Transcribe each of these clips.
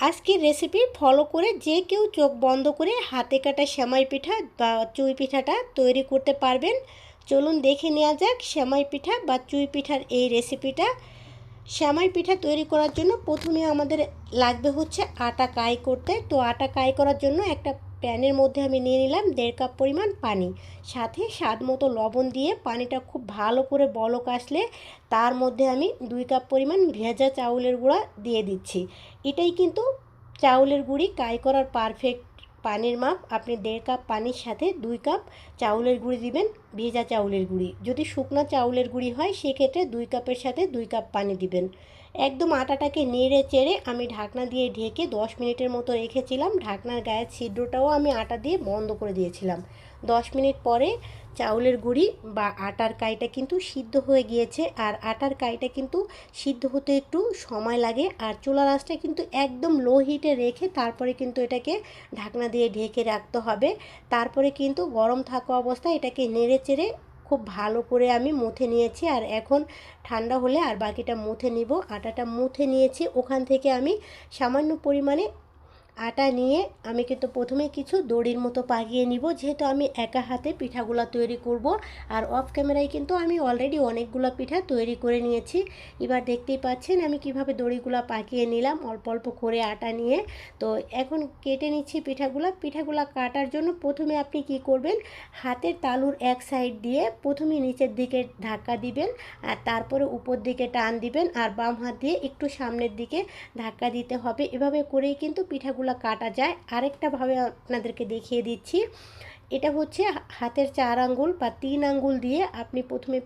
আজকের recipe follow করে যে কেউ চোখ বন্ধ করে হাতে কাটা শ্যামাই পিঠা বা চুই পিঠাটা তৈরি করতে পারবেন। চলুন দেখে নেওয়া যাক শ্যামাই পিঠা বা চুই পিঠার এই রেসিপিটা শ্যামাই পিঠা তৈরি করার জন্য প্রথমে আমাদের লাগবে হচ্ছে আটা কাই করতে। তো আটা কাই করার জন্য একটা প্যানের মধ্যে আমি নিয়ে নিলাম দেড় কাপ পরিমাণ পানি। সাথে স্বাদ মতো লবণ দিয়ে পানিটা খুব ভালো করে বলক আসলে তার মধ্যে আমি দুই কাপ পরিমাণ ভেজা চাউলের গুঁড়া দিয়ে দিচ্ছি। এটাই কিন্তু চাউলের গুঁড়ি কাই করার পারফেক্ট পানির মাপ। আপনি দেড় কাপ পানির সাথে দুই কাপ চাউলের গুঁড়ি দিবেন। ভেজা চাউলের গুঁড়ি। যদি শুকনা চাউলের গুঁড়ি হয়, সেক্ষেত্রে দুই কাপের সাথে দুই কাপ পানি দিবেন। একদম আটাটাকে নেড়ে চেড়ে আমি ঢাকনা দিয়ে ঢেকে দশ মিনিটের মতো রেখেছিলাম। ঢাকনার গায়ের ছিদ্রটাও আমি আটা দিয়ে বন্ধ করে দিয়েছিলাম। দশ মিনিট পরে চাউলের গুঁড়ি বা আটার কাইটা কিন্তু সিদ্ধ হয়ে গিয়েছে। আর আটার কাইটা কিন্তু সিদ্ধ হতে একটু সময় লাগে। আর চুলার আঁচটা কিন্তু একদম লো হিটে রেখে তারপরে কিন্তু এটাকে ঢাকনা দিয়ে ঢেকে রাখতে হবে। তারপরে কিন্তু গরম থাকা অবস্থায় এটাকে নেড়ে চেড়ে খুব ভালো করে আমি মুথে নিয়েছি আর এখন ঠান্ডা হলে আর বাকিটা মুথে নিব। আটাটা মুথে নিয়েছি। ওখান থেকে আমি সামান্য পরিমাণে আটা নিয়ে আমি কিন্তু প্রথমে কিছু দড়ির মতো পাকিয়ে নিব, যেহেতু আমি একা হাতে পিঠাগুলো তৈরি করব। আর অফ ক্যামেরায় কিন্তু আমি অলরেডি অনেকগুলো পিঠা তৈরি করে নিয়েছি। এবার দেখতেই পাচ্ছেন আমি কীভাবে দড়িগুলো পাকিয়ে নিলাম, অল্প অল্প করে আটা নিয়ে। তো এখন কেটে নিচ্ছি পিঠাগুলো। পিঠাগুলো কাটার জন্য প্রথমে আপনি কি করবেন, হাতের তালুর এক সাইড দিয়ে প্রথমে নিচের দিকে ধাক্কা দিবেন আর তারপরে উপর দিকে টান দিবেন। আর বাম হাত দিয়ে একটু সামনের দিকে ধাক্কা দিতে হবে। এভাবে করেই কিন্তু পিঠাগুলো কাটা যায়। আরেকটাভাবে আপনাদেরকে দেখিয়ে দিচ্ছি। এটা হচ্ছে হাতের চার আঙ্গুল বা তিন আঙ্গুল দিয়ে আপনি প্রথমে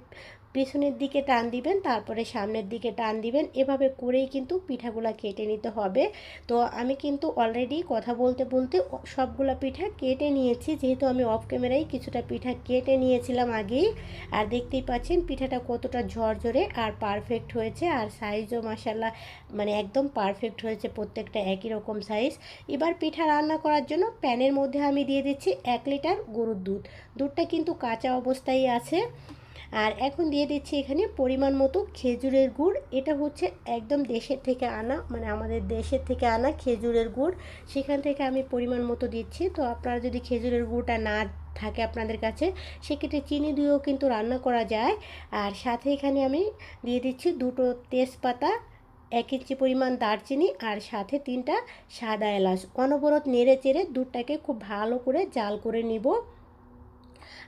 পেছনের দিকে টান দিবেন, তারপরে সামনের দিকে টান দিবেন। এভাবে করেই কিন্তু পিঠাগুলা কেটে নিতে হবে। তো আমি কিন্তু অলরেডি কথা বলতে বলতে সবগুলা পিঠা কেটে নিয়েছি। যেহেতু আমি অফ ক্যামেরায় কিছুটা পিঠা কেটে নিয়েছিলাম আগেই। আর দেখতেই পাচ্ছেন পিঠাটা কতটা ঝরঝরে আর পারফেক্ট হয়েছে। আর সাইজও মাসাল্লাহ মানে একদম পারফেক্ট হয়েছে প্রত্যেকটা একই রকম সাইজ এবার পিঠা রান্না করার জন্য প্যানের মধ্যে আমি দিয়ে দিচ্ছি এক লিটার গরুর দুধ। দুধটা কিন্তু কাঁচা অবস্থায় আছে। আর এখন দিয়ে দিচ্ছি এখানে পরিমাণ মতো খেজুরের গুড়। এটা হচ্ছে একদম দেশের থেকে আনা মানে আমাদের দেশের থেকে আনা খেজুরের গুড়। সেখান থেকে আমি পরিমাণ মতো দিচ্ছি। তো আপনারা যদি খেজুরের গুড়টা না থাকে আপনাদের কাছে, সেক্ষেত্রে চিনি দিয়েও কিন্তু রান্না করা যায়। আর সাথে এখানে আমি দিয়ে দিচ্ছি দুটো তেজপাতা, এক ইঞ্চি পরিমাণ দারচিনি আর সাথে তিনটা সাদা এলাচ। অনবরত নেড়ে চেড়ে দুধটাকে খুব ভালো করে জাল করে নিব।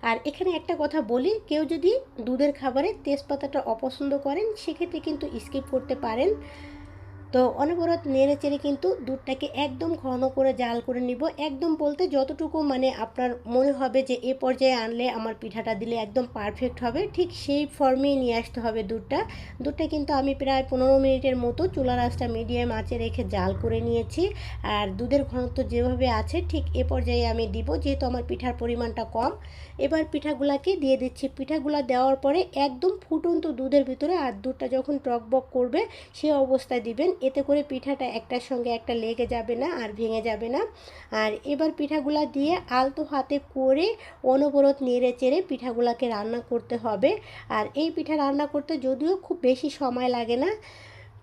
আর এখানে একটা কথা বলি, কেউ যদি দুধের খাবারে তেজপাতাটা অপছন্দ করেন, সেক্ষেত্রে কিন্তু স্কিপ করতে পারেন। তো অনবরত নেড়ে চেড়ে কিন্তু দুধটাকে একদম ঘন করে জাল করে নিব। একদম বলতে যতটুকু মানে আপনার মনে হবে যে এ পর্যায়ে আনলে আমার পিঠাটা দিলে একদম পারফেক্ট হবে, ঠিক সেই ফর্মেই নিয়ে আসতে হবে দুধটা। দুধটা কিন্তু আমি প্রায় পনেরো মিনিটের মতো চুলার আঁচটা মিডিয়াম আঁচে রেখে জাল করে নিয়েছি। আর দুধের ঘনত্ব যেভাবে আছে ঠিক এ পর্যায়ে আমি দিব, যেহেতু আমার পিঠার পরিমাণটা কম। এবার পিঠাগুলাকে দিয়ে দিচ্ছি। পিঠাগুলা দেওয়ার পরে একদম ফুটন্ত দুধের ভিতরে আর দুধটা যখন টকবক করবে সে অবস্থায় দিবেন। এতে করে পিঠাটা একটার সঙ্গে একটা লেগে যাবে না আর ভেঙে যাবে না। আর এবার পিঠাগুলা দিয়ে আলতো হাতে করে অনবরত নেড়ে চেড়ে পিঠাগুলাকে রান্না করতে হবে। আর এই পিঠা রান্না করতে যদিও খুব বেশি সময় লাগে না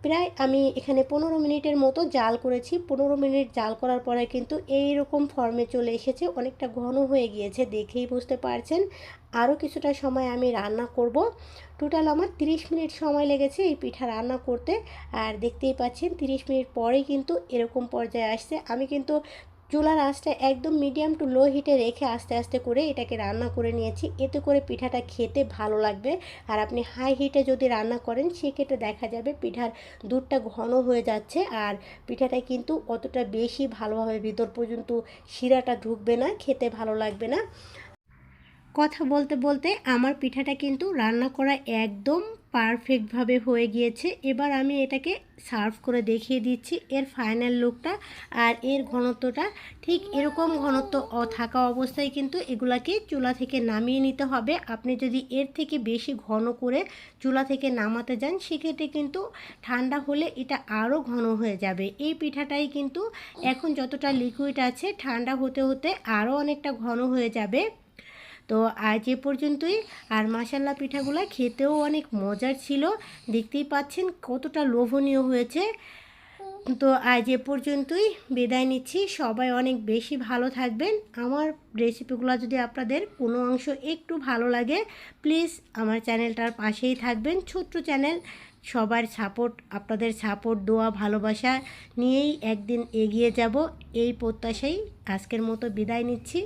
প্রায় আমি এখানে পনেরো মিনিটের মতো জাল করেছি। পনেরো মিনিট জাল করার পরে কিন্তু এই রকম ফর্মে চলে এসেছে। অনেকটা ঘন হয়ে গিয়েছে দেখেই বুঝতে পারছেন। আরও কিছুটা সময় আমি রান্না করব। টোটাল আমার 30 মিনিট সময় লেগেছে এই পিঠা রান্না করতে। আর দেখতেই পাচ্ছেন 30 মিনিট পরেই কিন্তু এরকম পর্যায়ে আসছে। আমি কিন্তু চুলার আঁচটা একদম মিডিয়াম টু লো হিটে রেখে আস্তে আস্তে করে এটাকে রান্না করে নিয়েছি। এতে করে পিঠাটা খেতে ভালো লাগবে। আর আপনি হাই হিটে যদি রান্না করেন, সেক্ষেত্রে দেখা যাবে পিঠার দুধটা ঘন হয়ে যাচ্ছে। আর পিঠাটা কিন্তু অতটা বেশি ভালোভাবে ভিতর পর্যন্ত শিরাটা ঢুকবে না, খেতে ভালো লাগবে না। কথা বলতে বলতে আমার পিঠাটা কিন্তু রান্না করা একদম পারফেক্টভাবে হয়ে গিয়েছে। এবার আমি এটাকে সার্ভ করে দেখিয়ে দিচ্ছি এর ফাইনাল লুকটা আর এর ঘনত্বটা। ঠিক এরকম ঘনত্ব থাকা অবস্থায় কিন্তু এগুলাকে চুলা থেকে নামিয়ে নিতে হবে। আপনি যদি এর থেকে বেশি ঘন করে চুলা থেকে নামাতে যান, সেক্ষেত্রে কিন্তু ঠান্ডা হলে এটা আরও ঘন হয়ে যাবে। এই পিঠাটাই কিন্তু এখন যতটা লিকুইড আছে, ঠান্ডা হতে হতে আরও অনেকটা ঘন হয়ে যাবে। তো আজ এ পর্যন্তই। আর মাসাল্লা পিঠাগুলো খেতেও অনেক মজার ছিল। দেখতেই পাচ্ছেন কতটা লোভনীয় হয়েছে। তো আজ এ পর্যন্তই। বিদায় নিচ্ছি। সবাই অনেক বেশি ভালো থাকবেন। আমার রেসিপিগুলো যদি আপনাদের কোনো অংশ একটু ভালো লাগে, প্লিজ আমার চ্যানেলটার পাশেই থাকবেন। ছোট্ট চ্যানেল। সবার সাপোর্ট, আপনাদের সাপোর্ট, দোয়া, ভালোবাসা নিয়েই একদিন এগিয়ে যাব। এই প্রত্যাশাই আজকের মতো বিদায় নিচ্ছি।